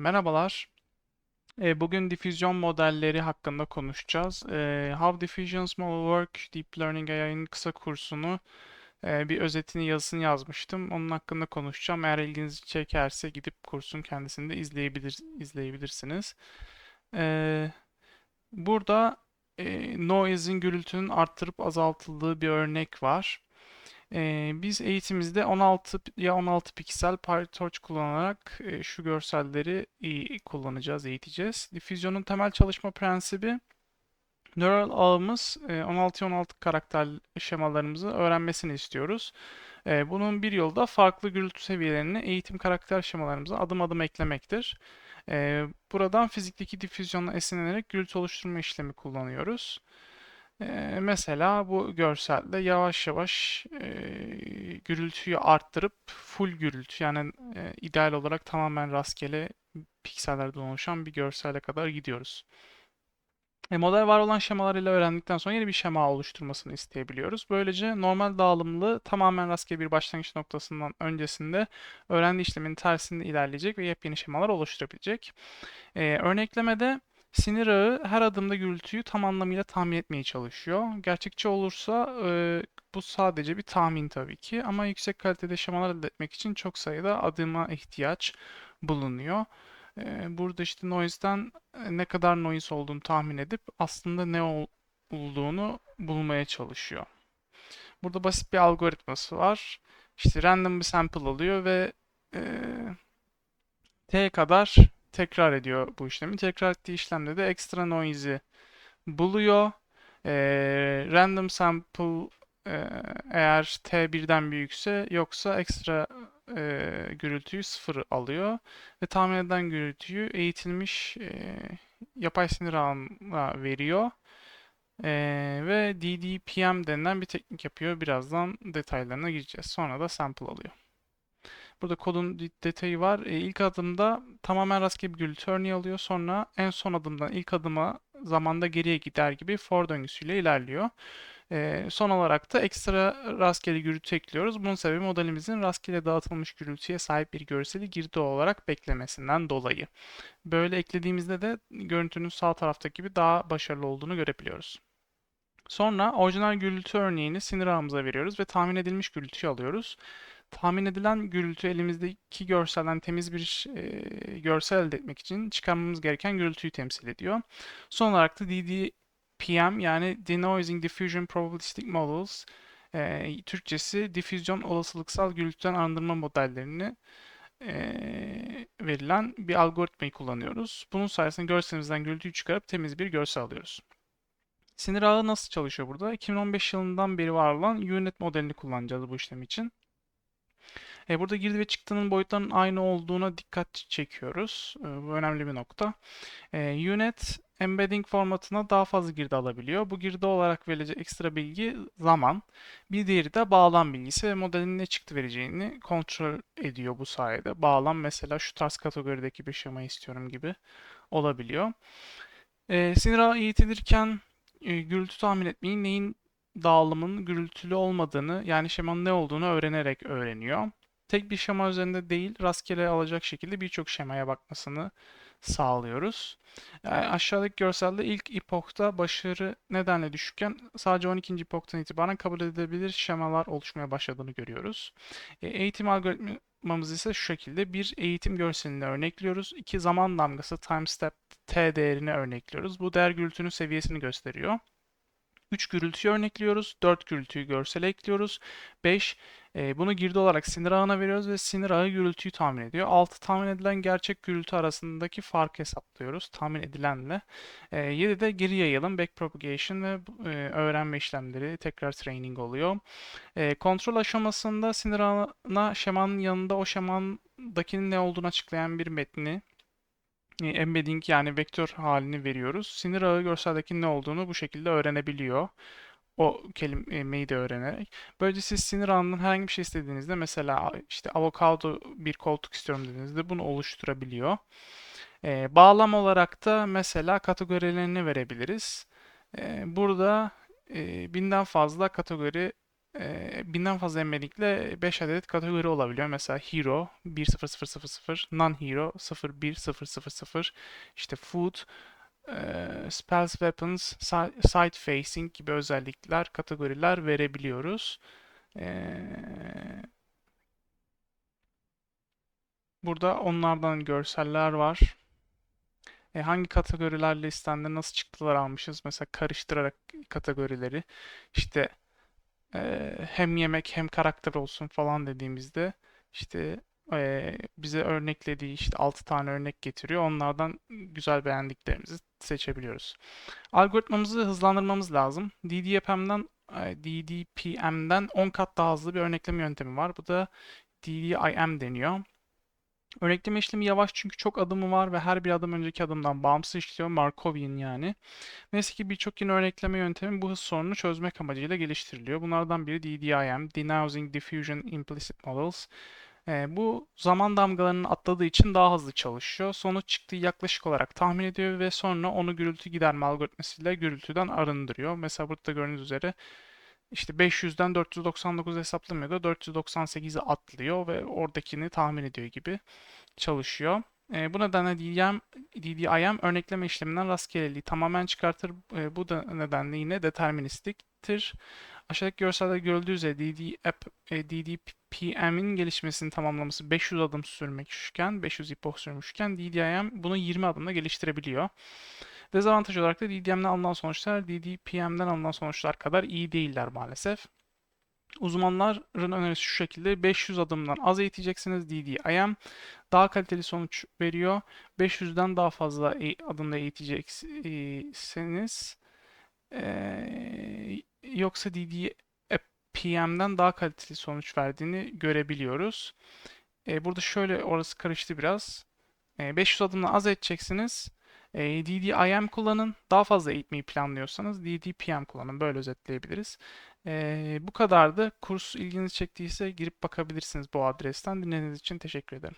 Merhabalar. E, Bugün difüzyon modelleri hakkında konuşacağız. E, How Diffusions Model Work Deep Learning AI'nin kısa kursunu e, bir özetini yazısını yazmıştım. Onun hakkında konuşacağım. Eğer ilginizi çekerse gidip kursun kendisini de izleyebilir, izleyebilirsiniz. E, Burada e, noise'in gürültünün arttırıp azaltıldığı bir örnek var. Ee, biz eğitimimizde 16 ya 16 piksel PyTorch kullanarak e, şu görselleri iyi kullanacağız, eğiteceğiz. Difüzyonun temel çalışma prensibi Neural ağımız 16-16 karakter şemalarımızı öğrenmesini istiyoruz. E, Bunun bir yolu da farklı gürültü seviyelerini eğitim karakter şemalarımıza adım adım eklemektir. E, Buradan fizikteki difüzyonla esinlenerek gürültü oluşturma işlemi kullanıyoruz. Mesela bu görselde yavaş yavaş e, gürültüyü arttırıp full gürültü yani e, ideal olarak tamamen rastgele piksellerden oluşan bir görsele kadar gidiyoruz. E, model var olan şemalarıyla öğrendikten sonra yeni bir şema oluşturmasını isteyebiliyoruz. Böylece normal dağılımlı tamamen rastgele bir başlangıç noktasından öncesinde öğrendiği işlemin tersinde ilerleyecek ve yepyeni şemalar oluşturabilecek. E, örneklemede sinir ağı her adımda gürültüyü tam anlamıyla tahmin etmeye çalışıyor. Gerçekçi olursa e, bu sadece bir tahmin tabii ki ama yüksek kalitede şemalar elde etmek için çok sayıda adıma ihtiyaç bulunuyor. E, burada işte noise'den ne kadar noise olduğunu tahmin edip aslında ne ol- olduğunu bulmaya çalışıyor. Burada basit bir algoritması var. İşte random bir sample alıyor ve e, t kadar tekrar ediyor bu işlemi. Tekrar ettiği işlemde de extra noise'i buluyor. E, random sample e, eğer t birden büyükse yoksa ekstra e, gürültüyü sıfır alıyor ve tahmin edilen gürültüyü eğitilmiş e, yapay sinir ağına veriyor. E, ve DDPM denilen bir teknik yapıyor. Birazdan detaylarına gireceğiz. Sonra da sample alıyor. Burada kodun detayı var. E, ilk adımda tamamen rastgele bir gürültü örneği alıyor. Sonra en son adımdan ilk adıma zamanda geriye gider gibi for döngüsüyle ilerliyor. E, son olarak da ekstra rastgele gürültü ekliyoruz. Bunun sebebi modelimizin rastgele dağıtılmış gürültüye sahip bir görseli girdi olarak beklemesinden dolayı. Böyle eklediğimizde de görüntünün sağ taraftaki gibi daha başarılı olduğunu görebiliyoruz. Sonra orijinal gürültü örneğini sinir ağımıza veriyoruz ve tahmin edilmiş gürültüyü alıyoruz. Tahmin edilen gürültü elimizdeki görselden temiz bir e, görsel elde etmek için çıkarmamız gereken gürültüyü temsil ediyor. Son olarak da DDPM yani Denoising Diffusion Probabilistic Models e, Türkçesi difüzyon olasılıksal gürültüden arındırma modellerini e, verilen bir algoritmayı kullanıyoruz. Bunun sayesinde görselimizden gürültüyü çıkarıp temiz bir görsel alıyoruz. Sinir ağı nasıl çalışıyor burada? 2015 yılından beri var olan UNet modelini kullanacağız bu işlem için. E, burada girdi ve çıktının boyutlarının aynı olduğuna dikkat çekiyoruz. E, bu önemli bir nokta. E, UNet embedding formatına daha fazla girdi alabiliyor. Bu girdi olarak verilecek ekstra bilgi zaman. Bir diğeri de bağlam bilgisi ve modelin ne çıktı vereceğini kontrol ediyor bu sayede. Bağlam mesela şu tarz kategorideki bir şema istiyorum gibi olabiliyor. E, sinir ağı eğitilirken e, gürültü tahmin etmeyi neyin dağılımın gürültülü olmadığını yani şemanın ne olduğunu öğrenerek öğreniyor. Tek bir şema üzerinde değil rastgele alacak şekilde birçok şemaya bakmasını sağlıyoruz. Yani aşağıdaki görselde ilk ipokta başarı nedenle düşükken sadece 12. ipoktan itibaren kabul edilebilir şemalar oluşmaya başladığını görüyoruz. E, eğitim algoritmamız ise şu şekilde bir eğitim görselini örnekliyoruz. iki zaman damgası time step t değerini örnekliyoruz. Bu değer gürültünün seviyesini gösteriyor. 3 gürültüyü örnekliyoruz. 4 gürültüyü görsele ekliyoruz. 5 e, bunu girdi olarak sinir ağına veriyoruz ve sinir ağı gürültüyü tahmin ediyor. 6 tahmin edilen gerçek gürültü arasındaki farkı hesaplıyoruz tahmin edilenle. E, 7 de geri yayılım, backpropagation ve e, öğrenme işlemleri tekrar training oluyor. E, kontrol aşamasında sinir ağına şemanın yanında o şemandakinin ne olduğunu açıklayan bir metni embedding yani vektör halini veriyoruz. Sinir ağı görseldeki ne olduğunu bu şekilde öğrenebiliyor. O kelimeyi de öğrenerek. Böylece siz sinir ağından herhangi bir şey istediğinizde mesela işte avokado bir koltuk istiyorum dediğinizde bunu oluşturabiliyor. Ee, bağlam olarak da mesela kategorilerini verebiliriz. Ee, burada e, binden fazla kategori e, binden fazla embedding'le 5 adet kategori olabiliyor. Mesela Hero 10000, Non-Hero 01000, işte Food, Spells, Weapons, si- Side Facing gibi özellikler, kategoriler verebiliyoruz. Burada onlardan görseller var. E, hangi kategoriler listemde nasıl çıktılar almışız? Mesela karıştırarak kategorileri işte e, hem yemek hem karakter olsun falan dediğimizde işte e, bize örneklediği işte 6 tane örnek getiriyor. Onlardan güzel beğendiklerimizi seçebiliyoruz. Algoritmamızı hızlandırmamız lazım. DDPM'den DDPM'den 10 kat daha hızlı bir örnekleme yöntemi var. Bu da DDIM deniyor. Örnekleme işlemi yavaş çünkü çok adımı var ve her bir adım önceki adımdan bağımsız işliyor. Markovian yani. Neyse ki birçok yeni örnekleme yöntemi bu hız sorununu çözmek amacıyla geliştiriliyor. Bunlardan biri DDIM, Denoising Diffusion Implicit Models. Ee, bu zaman damgalarının atladığı için daha hızlı çalışıyor. Sonuç çıktığı yaklaşık olarak tahmin ediyor ve sonra onu gürültü giderme algoritmasıyla gürültüden arındırıyor. Mesela burada gördüğünüz üzere işte 500'den 499 hesaplamıyor da 498'e atlıyor ve oradakini tahmin ediyor gibi çalışıyor. E, bu nedenle DDIM, DDIM örnekleme işleminden rastgeleliği tamamen çıkartır. E, bu da nedenle yine deterministiktir. Aşağıdaki görselde görüldüğü üzere DD app, e, DDPM'in gelişmesini tamamlaması 500 adım sürmüşken, 500 epoch sürmüşken DDIM bunu 20 adımda geliştirebiliyor. Dezavantaj olarak da DDM'den alınan sonuçlar DDPM'den alınan sonuçlar kadar iyi değiller maalesef. Uzmanların önerisi şu şekilde 500 adımdan az eğiteceksiniz DDIM daha kaliteli sonuç veriyor. 500'den daha fazla e- adımda eğitecekseniz eee, yoksa DDPM'den daha kaliteli sonuç verdiğini görebiliyoruz. E, burada şöyle orası karıştı biraz. E, 500 adımdan az edeceksiniz. E, DDIM kullanın. Daha fazla eğitmeyi planlıyorsanız DDPM kullanın. Böyle özetleyebiliriz. E, bu kadardı. Kurs ilginizi çektiyse girip bakabilirsiniz bu adresten. Dinlediğiniz için teşekkür ederim.